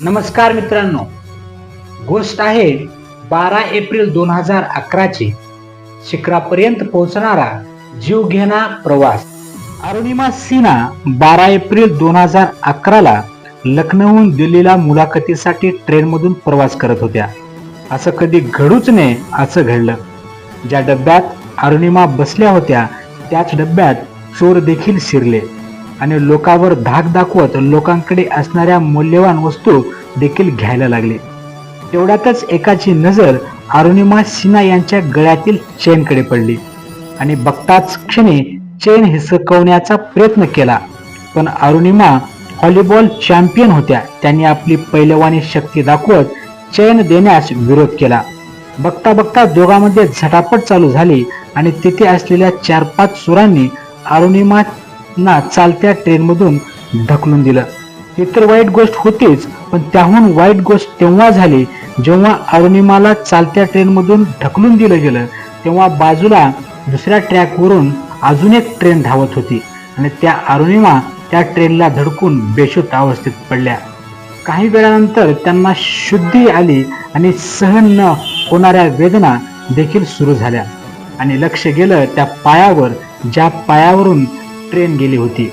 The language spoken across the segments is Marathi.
नमस्कार मित्रांनो. गोष्ट आहे बारा एप्रिल दोन हजार अकराची. शिखरापर्यंत पोहोचणारा जीवघेणा प्रवास. अरुणिमा सिन्हा बारा एप्रिल दोन हजार अकराला लखनौहून दिल्लीला मुलाखतीसाठी ट्रेनमधून प्रवास करत होत्या. असं कधी घडूच नये असं घडलं. ज्या डब्यात अरुणिमा बसल्या होत्या त्याच डब्यात चोर देखील शिरले. आणि लोकांवर धाक दाखवत लोकांकडे असणाऱ्या मौल्यवान वस्तू देखील घ्यायला लागले. तेवढ्यातच एकाची नजर अरुणिमा सिन्हा यांच्या गळ्यातील चेनकडे पडली. आणि बघताच क्षणी चेन हिसकवण्याचा प्रयत्न केला. पण अरुणिमा व्हॉलीबॉल चॅम्पियन होत्या. त्यांनी आपली पैलवानी शक्ती दाखवत चेन देण्यास विरोध केला. बघता बघता दोघांमध्ये झटापट चालू झाली आणि तिथे असलेल्या चार पाच सुरांनी अरुणिमा ना चालत्या ट्रेनमधून ढकलून दिलं. ही तर वाईट गोष्ट होतीच पण त्याहून वाईट गोष्ट तेव्हा झाली जेव्हा अरुणिमाला चालत्या ट्रेनमधून ढकलून दिलं गेलं. तेव्हा बाजूला दुसऱ्या ट्रॅकवरून अजून एक ट्रेन धावत होती आणि त्या अरुणिमा त्या ट्रेनला धडकून बेशुद्ध अवस्थेत पडल्या. काही वेळानंतर त्यांना शुद्धी आली आणि सहन न होणाऱ्या वेदना देखील सुरू झाल्या. आणि लक्ष गेलं त्या पायावर ज्या पायावरून ट्रेन गेली होती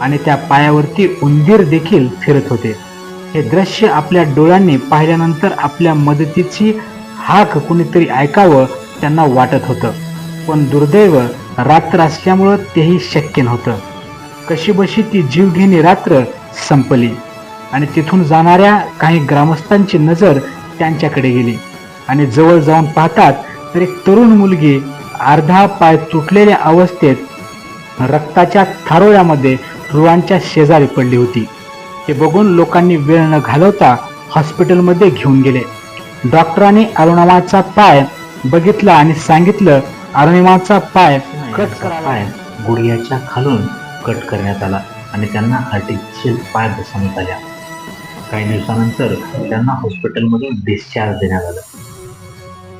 आणि त्या पायावरती उंदीर देखील फिरत होते. हे दृश्य आपल्या डोळ्यांनी पाहिल्यानंतर आपल्या मदतीची हाक कुणीतरी ऐकावं त्यांना वाटत होतं. पण दुर्दैव रात्र असल्यामुळं तेही शक्य नव्हतं. कशीबशी ती जीवघेणी रात्र संपली आणि तिथून जाणाऱ्या काही ग्रामस्थांची नजर त्यांच्याकडे गेली आणि जवळ जाऊन पाहतात तर एक तरुण मुलगी अर्धा पाय तुटलेल्या अवस्थेत रक्ताच्या थारोळ्यामध्ये रुळांच्या शेजारी पडली होती. ते बघून लोकांनी वेळ न घालवता हॉस्पिटलमध्ये घेऊन गेले. डॉक्टरांनी अरुणिमाचा पाय बघितला आणि सांगितलं अरुणिमाचा पाय कट पाय गुडघ्याच्या खालून कट करण्यात आला आणि त्यांना आर्टिफिशियल पाय बसवण्यात आल्या. काही दिवसानंतर त्यांना हॉस्पिटलमधून डिस्चार्ज देण्यात आलं.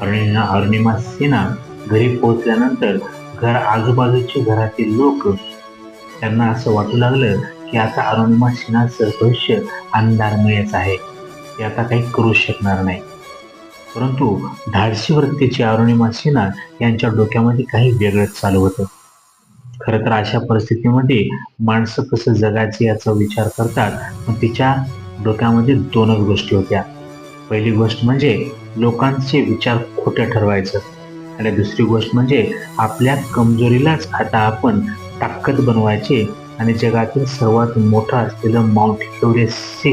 अरुणिमा अरुणिमा सिन्हा घरी पोहोचल्यानंतर घर आजूबाजूचे घरातील लोक त्यांना असं वाटू लागलं की आता अरुणिमा सिन्हाचं भविष्य अंधारमयच आहे. ते आता काही करू शकणार नाही. परंतु धाडसी वृत्तीची अरुणिमा सिन्हा यांच्या डोक्यामध्ये काही वेगळंच चालू होतं. खरं तर अशा परिस्थितीमध्ये माणसं कसं जगायचं याचा विचार करतात पण तिच्या डोक्यामध्ये दोनच गोष्टी होत्या. पहिली गोष्ट म्हणजे लोकांचे विचार खोटे ठरवायचं. आणि दुसरी गोष्ट म्हणजे आपल्या कमजोरीलाच आता आपण ताकद बनवायचे आणि जगातील सर्वात मोठं असलेलं माउंट एव्हरेस्ट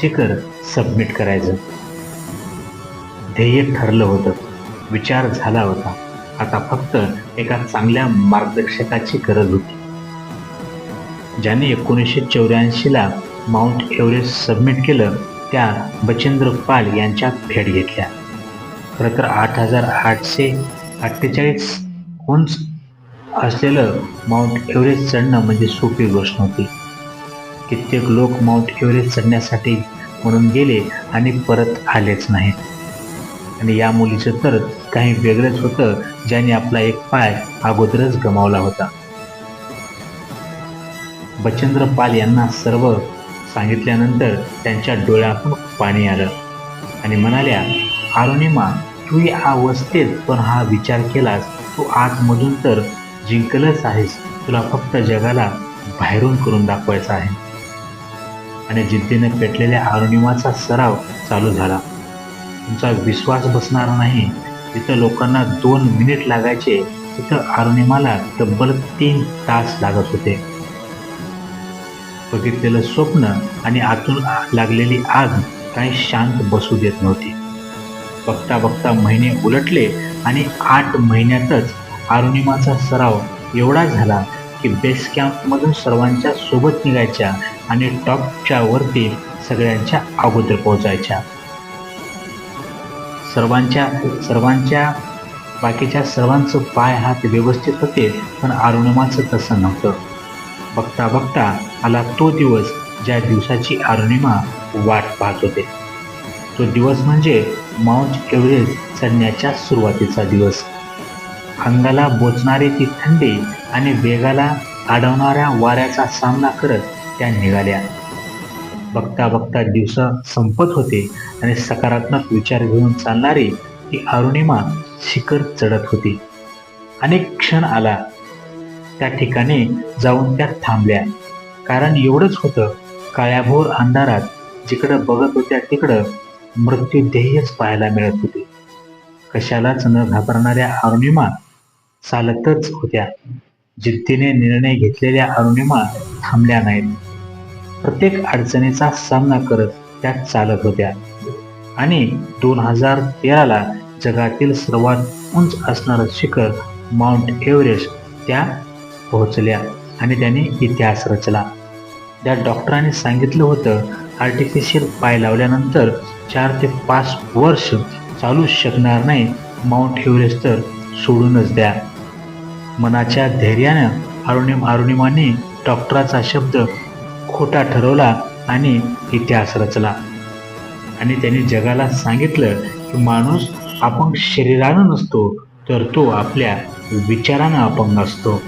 शिखर सबमिट करायचं. ध्येय ठरलं होतं. विचार झाला होता. आता फक्त एका चांगल्या मार्गदर्शकाची गरज होती. ज्याने एकोणीसशे चौऱ्याऐंशीला माउंट एव्हरेस्ट सबमिट केलं त्या बचेंद्र पाल यांच्या भेट घेतल्या. खरं तर आठ हजार आठशे अठ्ठेचाळीस उंच असलेलं माउंट एव्हरेस्ट चढणं म्हणजे सोपी गोष्ट नव्हती कित्येक लोक माउंट एव्हरेस्ट चढण्यासाठी म्हणून गेले आणि परत आलेच नाहीत. आणि या मुलीचं तर काही वेगळंच होतं ज्याने आपला एक पाय अगोदरच गमावला होता. बचेंद्र पाल यांना सर्व सांगितल्यानंतर त्यांच्या डोळ्यातून पाणी आलं आणि म्हणाल्या अरुणिमा तू या अवस्थेत पण हा विचार केलास तू आतमधून तर जिंकलंच आहेस. तुला फक्त जगाला बाहेरून करून दाखवायचा आहे. आणि जिद्दीने पेटलेल्या अरुणिमाचा सराव चालू झाला. तुमचा विश्वास बसणार नाही. तिथं लोकांना दोन मिनिट लागायचे. तिथं अरुणिमाला तब्बल तीन तास लागत होते. बघितलेलं स्वप्न आणि आतून लागलेली आग काही शांत बसू देत नव्हती. बघता बघता महिने उलटले आणि आठ महिन्यातच अरुणिमाचा सराव एवढा झाला की बेस कॅम्पमधून सर्वांच्या सोबत निघायच्या आणि टॉपच्या वरती सगळ्यांच्या अगोदर पोहोचायच्या. सर्वांच्या सर्वांच्या बाकीच्या सर्वांचं पाय हात व्यवस्थित होते पण अरुणिमाचं तसं नव्हतं. बघता बघता आला तो दिवस ज्या दिवसाची अरुणिमा वाट पाहत होते. तो दिवस म्हणजे माउंट एव्हरेस्ट चढण्याच्या सुरुवातीचा दिवस. अंगाला बोचणारी ती थंडी आणि वेगाला अडवणाऱ्या वाऱ्याचा सामना करत त्या निघाल्या. बघता बघता दिवस संपत होते आणि सकारात्मक विचार घेऊन चालणारी ती अरुणिमा शिखर चढत होती. अनेक क्षण आला. त्या ठिकाणी जाऊन त्या थांबल्या. कारण एवढंच होतं काळ्याभोर अंधारात जिकडं बघत होत्या तिकडं मृत्यूध्येयच पाहायला मिळत होते. कशालाच न घाबरणाऱ्या अरुणिमा चालतच होत्या. जिद्दीने निर्णय घेतलेल्या अरुणिमा थांबल्या नाहीत. प्रत्येक अडचणीचा सामना करत त्या चालत होत्या. आणि दोन हजार तेराला जगातील सर्वात उंच असणारं शिखर माउंट एव्हरेस्ट त्या पोहोचल्या आणि त्यांनी इतिहास रचला. त्या डॉक्टरांनी सांगितलं होतं आर्टिफिशियल पाय लावल्यानंतर चार ते पाच वर्ष चालूच शकणार नाही माउंट एव्हरेस्ट तर सोडूनच द्या. मनाच्या धैर्यानं अरुणिम अरुणिमाने डॉक्टराचा शब्द खोटा ठरवला आणि इतिहास रचला. आणि त्यांनी जगाला सांगितलं की माणूस अपंग शरीरानं नसतो तर तो आपल्या विचारानं अपंग असतो.